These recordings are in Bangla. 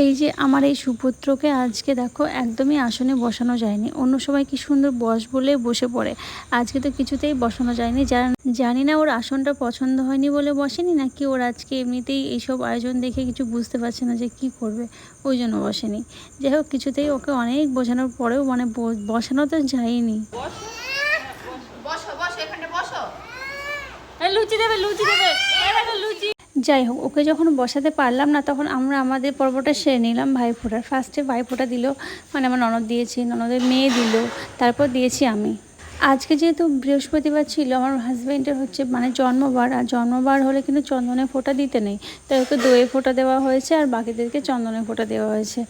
এই যে আমার এই সুপুত্রকে আজকে দেখো একদমই আসনে বসানো যায়নি। অন্য সবাই কি সুন্দর বস বলে বসে পড়ে। আজকে তো কিছুতেই বসানো যায়নি। জান- জানি না ওর আসনটা পছন্দ হয়নি বলে বসেনি নাকি ওর আজকে এমনিতেই এইসব আয়োজন দেখে কিছু বুঝতে পারছে না যে কি করবে? ওই জন্য বসেনি। যাই হোক কিছুতেই ওকে অনেক বোঝানোর পরেও মানে বসানো তো যায়নি। বসো বসো এখানে বসো। লুচি দেবে লুচি দেবে। লুচি। যাই হোক, ওকে যখন বসাতে পারলাম না, তখন আমরা আমাদের পর্বটা সেরে নিলাম ভাইফোঁটার। ফার্স্টে ভাইফোঁটা দিল মানে আমার ননদ দিয়েছি, ননদের মেয়ে দিল, তারপর দিয়েছি আমি। আজকে যেহেতু বৃহস্পতিবার ছিল, আমার হাজব্যান্ডের হচ্ছে মানে জন্মবার, আর জন্মবার হলে কিন্তু চন্দনের ফোঁটা দিতে নেই। তাই ওকে দইয়ে ফোঁটা দেওয়া হয়েছে আর বাকিদেরকে চন্দনের ফোঁটা দেওয়া হয়েছে।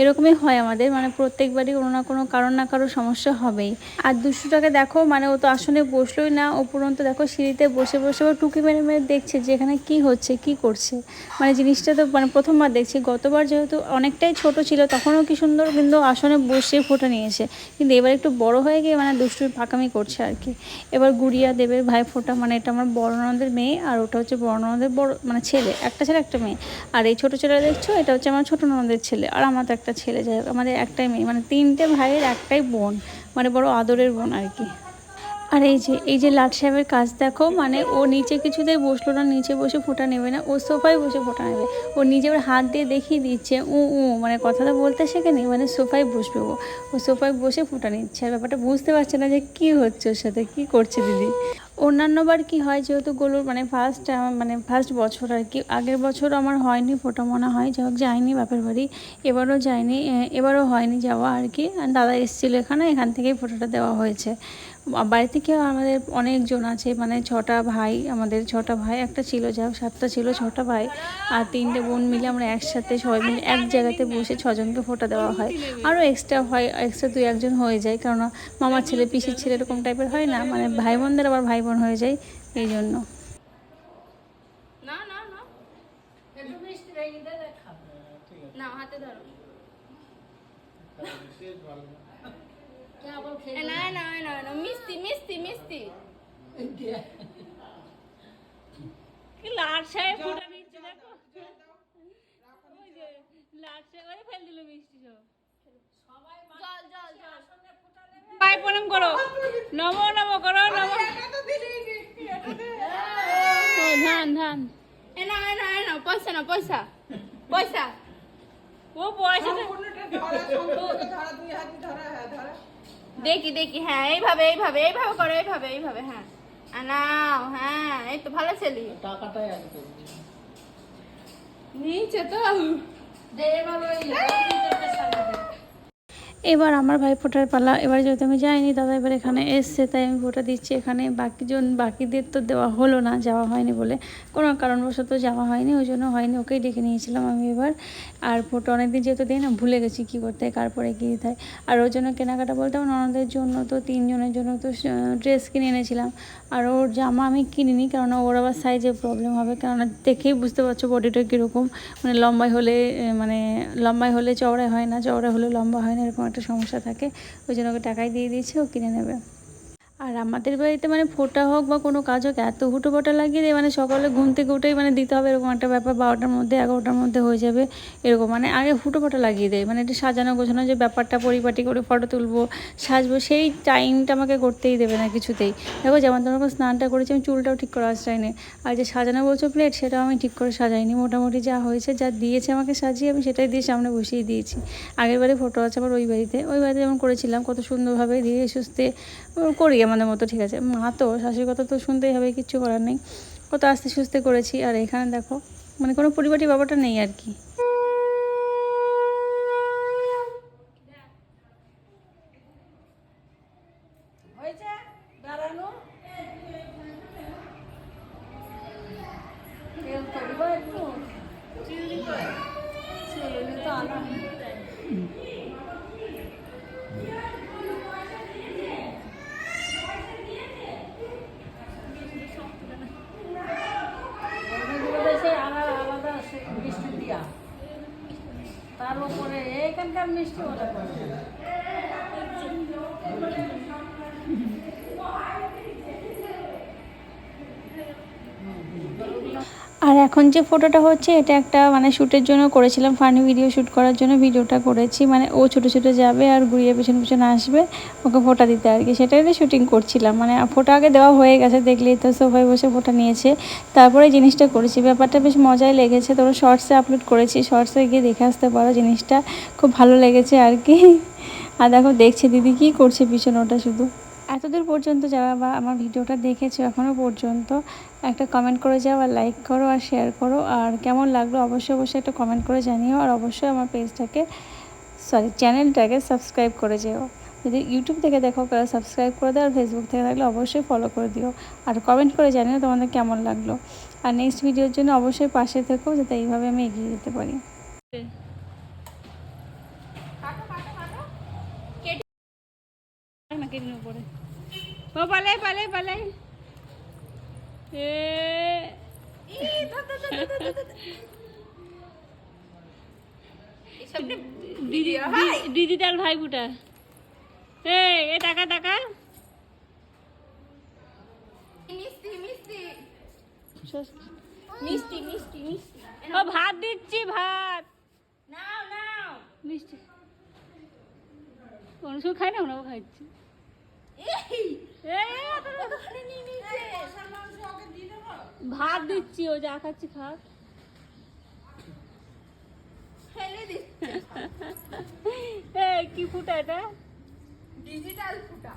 এরকমই হয় আমাদের মানে প্রত্যেকবারই কোনো না কোনো কারণ না কারও সমস্যা হবেই। আর দুশোটাকে দেখো মানে ও তো আসনে বসলোই না উপরন্ত দেখো সিঁড়িতে বসে বসে ও টুকি মেরে মেরে দেখছে যে এখানে কী হচ্ছে, কি করছে। মানে জিনিসটা তো মানে প্রথমবার দেখছি, গতবার যেহেতু অনেকটাই ছোট ছিল, তখনও কি সুন্দর কিন্তু আসনে বসে ফোটা নিয়েছে। কিন্তু এবার একটু বড় হয়ে গিয়ে মানে দুষ্টুর পাকামি করছে আর কি। এবার গুড়িয়া দেবের ভাই ফোটা মানে এটা আমার বর্ণনাদের মেয়ে, আর ওটা হচ্ছে বর্ণনাদের বড় মানে ছেলে, একটা ছেলে, একটা মেয়ে। আর এই ছোটো ছেলেটা দেখছ? এটা হচ্ছে আমার ছোটো ননদের ছেলে, আর আমার তো একটা ছেলে, যাই আমাদের একটাই মেয়ে মানে তিনটে ভাইয়ের একটাই বোন মানে বড় আদরের বোন আর কি। আর এই যে এই যে লাট সাহেবের কাজ দেখো মানে ও নিচে কিছুতেই বসল না, নিচে বসে ফোঁটা নেবে না, ও সোফায় বসে ফোঁটা নেবে। ও নিজে ওর হাত দিয়ে দেখিয়ে দিচ্ছে, উ উ মানে কথাটা বলতে শেখেনি মানে সোফায় বসবে ও। ও সোফায় বসে ফোঁটা নিচ্ছে, আর ব্যাপারটা বুঝতে পারছে না যে কী হচ্ছে ওর সাথে, কী করছে দিদি? অন্যান্যবার কি হয় যেহেতু গোলুর মানে ফার্স্ট মানে ফার্স্ট বছর আর কি, আগের বছর আমার হয়নি ফোটা মনে হয়, যাই হোক যায়নি বাপের বাড়ি, এবারও যায়নি এবারও হয়নি যাওয়া আর কি দাদা এসেছিল এখানে, এখান থেকেই ফোটোটা দেওয়া হয়েছে। বা- বাড়ি থেকে আমাদের অনেকজন আছে মানে ছটা ভাই আমাদের ছটা ভাই একটা ছিল যা সাতটা ছিল ছটা ভাই আর তিনটে বোন মিলে আমরা একসাথে সবাই মিলে এক জায়গাতে বসে ছজনকে ফোটা দেওয়া হয়। আরও এক্সট্রা হয় এক্সট্রা দুই একজন হয়ে যায় কারণ মামার ছেলে পিসির ছেলে এরকম টাইপের হয় না মানে ভাই বোনদের আবার ভাই বোন হয়ে যায় এই জন্য না হাতে ধরো। না না না না মিষ্টি মিষ্টি মিষ্টি। কি লাট সাহেব ফোটা নিচ্ছে দেখো। ওই যে লাট সাহেব ওই ফেল দিল মিষ্টি সব। জল জল জল। পায়ে প্রণাম করো। নমো নমো করো নমো। ধান ধান। এ না এ না এ না পয়সা না পয়সা পয়সা। ও পয়সা দেখি দেখি হ্যাঁ এইভাবে এইভাবে এইভাবে করো এইভাবে এইভাবে হ্যাঁ। নাও হ্যাঁ এই তো ভালো ছেলে। নিচে তো। এবার আমার ভাই ফোটার পালা। এবার যেহেতু আমি যাইনি, দাদা এবার এখানে এসছে, তাই আমি ফোটা দিচ্ছি। এখানে বাকিজন, বাকিদের তো দেওয়া হলো না, যাওয়া হয়নি বলে। কোনো কারণবশত যাওয়া হয়নি, ওই জন্য হয়নি, ওকেই ডেকে নিয়েছিলাম আমি এবার। আর ফোটো অনেকদিন যেহেতু দিই না, ভুলে গেছি কী করতে হয়, কার পরে কী দিতে হয়। আর ওর জন্য কেনাকাটা বলতে আমার ননদের জন্য তো, তিনজনের জন্য তো ড্রেস কিনে এনেছিলাম। আর ওর জামা আমি কিনিনি কারণ ওর আবার সাইজে প্রবলেম হবে। কারণ দেখেই বুঝতে পারছ বডিটা কীরকম। মানে লম্বাই হলে মানে লম্বাই হলে চওড়াই হয় না চওড়া হলে লম্বা হয় না, এরকম একটা সমস্যা থাকে ওই জন্য ওকে টাকাই দিয়ে দিয়েছে ও কিনে নেবে। আর আমাদের বাড়িতে মানে ফোটা হোক বা কোনো কাজ হোক, এত হুটো ফোটা লাগিয়ে দেয় মানে সকালে ঘুম থেকে উঠেই মানে দিতে হবে এরকম একটা ব্যাপার, বারোটার মধ্যে, এগারোটার মধ্যে হয়ে যাবে এরকম। মানে আগে হুটো ফোটা লাগিয়ে দেয় মানে এটা সাজানো গোছানো যে ব্যাপারটা, পরিপাটি করে ফটো তুলবো, সাজবো, সেই টাইমটা আমাকে করতেই দেবে না কিছুতেই। দেখো যেমন তোমার স্নানটা করেছি, আমি চুলটাও ঠিক করে আসছাইনি আর যে সাজানো বলছো প্লেট সেটাও আমি ঠিক করে সাজাইনি। মোটামুটি যা হয়েছে, যা দিয়েছে আমাকে সাজিয়ে, আমি সেটাই দিয়ে সামনে বসিয়ে দিয়েছি। আগের বারে ফটো আছে আবার ওই বাড়িতে। ওই বাড়িতে যেমন করেছিলাম, কত সুন্দরভাবে ধীরে সুস্থে করি। আমাদের মতো, ঠিক আছে। মা তো, শাশুড়ির কথা তো শুনতেই হবে, কিচ্ছু করার নেই। কত আস্তে সুস্তে করেছি। আর এখানে দেখো মানে কোনো পরিপাটি ব্যাপারটা নেই আর কি। তার উপরে এখানকার মিষ্টি ওরা আর এখন যে ফটোটা হচ্ছে, এটা একটা মানে শ্যুটের জন্য করেছিলাম ফানি ভিডিও শ্যুট করার জন্য ভিডিওটা করেছি। মানে ও ছোটো ছোটো যাবে আর ঘুরিয়ে পেছনে পেছনে আসবে, ওকে ফোটা দিতে আর কি। সেটাই শ্যুটিং করছিলাম। মানে ফোটা আগে দেওয়া হয়ে গেছে, দেখলেই তো সবাই বসে ফোটা নিয়েছে। তারপরে জিনিসটা করেছি। ব্যাপারটা বেশ মজাই লেগেছে। তোরা শর্টসে আপলোড করেছি। শর্টসে গিয়ে দেখে আসতে পারো জিনিসটা। খুব ভালো লেগেছে আর কি। আর দেখো, দেখছে দিদি কি করছে পিছনে, ওটা শুধু। এতদূর পর্যন্ত যারা বা আমার ভিডিওটা দেখেছ এখনও পর্যন্ত, একটা কমেন্ট করে যাও আর লাইক করো আর শেয়ার করো। আর কেমন লাগল অবশ্যই অবশ্যই একটা কমেন্ট করে জানিও। আর অবশ্যই আমার পেজটাকে সরি চ্যানেলটাকে সাবস্ক্রাইব করে যেও। যদি ইউটিউব থেকে দেখো সাবস্ক্রাইব করে দাও। আর ফেসবুক থেকে থাকলে অবশ্যই ফলো করে দিও। আর কমেন্ট করে জানিও তোমাদের কেমন লাগল। আর নেক্সট ভিডিওর জন্য অবশ্যই পাশে থেকো, যাতে এইভাবে আমি এগিয়ে যেতে পারি কাটো কাটো কাটো না কেটে উপরে ও পালে পালে পালে এ ই ধর ধর ধর ধর, ধর, ধর। এসব নিয়ে দিদি দি- দিদি তার ভাই ফুটা এ এ টাকা টাকা। মিষ্টি মিষ্টি। মিষ্টি ও ভাত দিচ্ছি ভাত। নাও নাও। মিষ্টি। কোন সময় খাই না ওনাও খাচ্ছি এই এ, কতখানি নিয়ে নিয়েছে ভাত দিচ্ছি ও যা খাচ্ছি খাক। কি ফুটা এটা? ডিজিটাল ফুটা।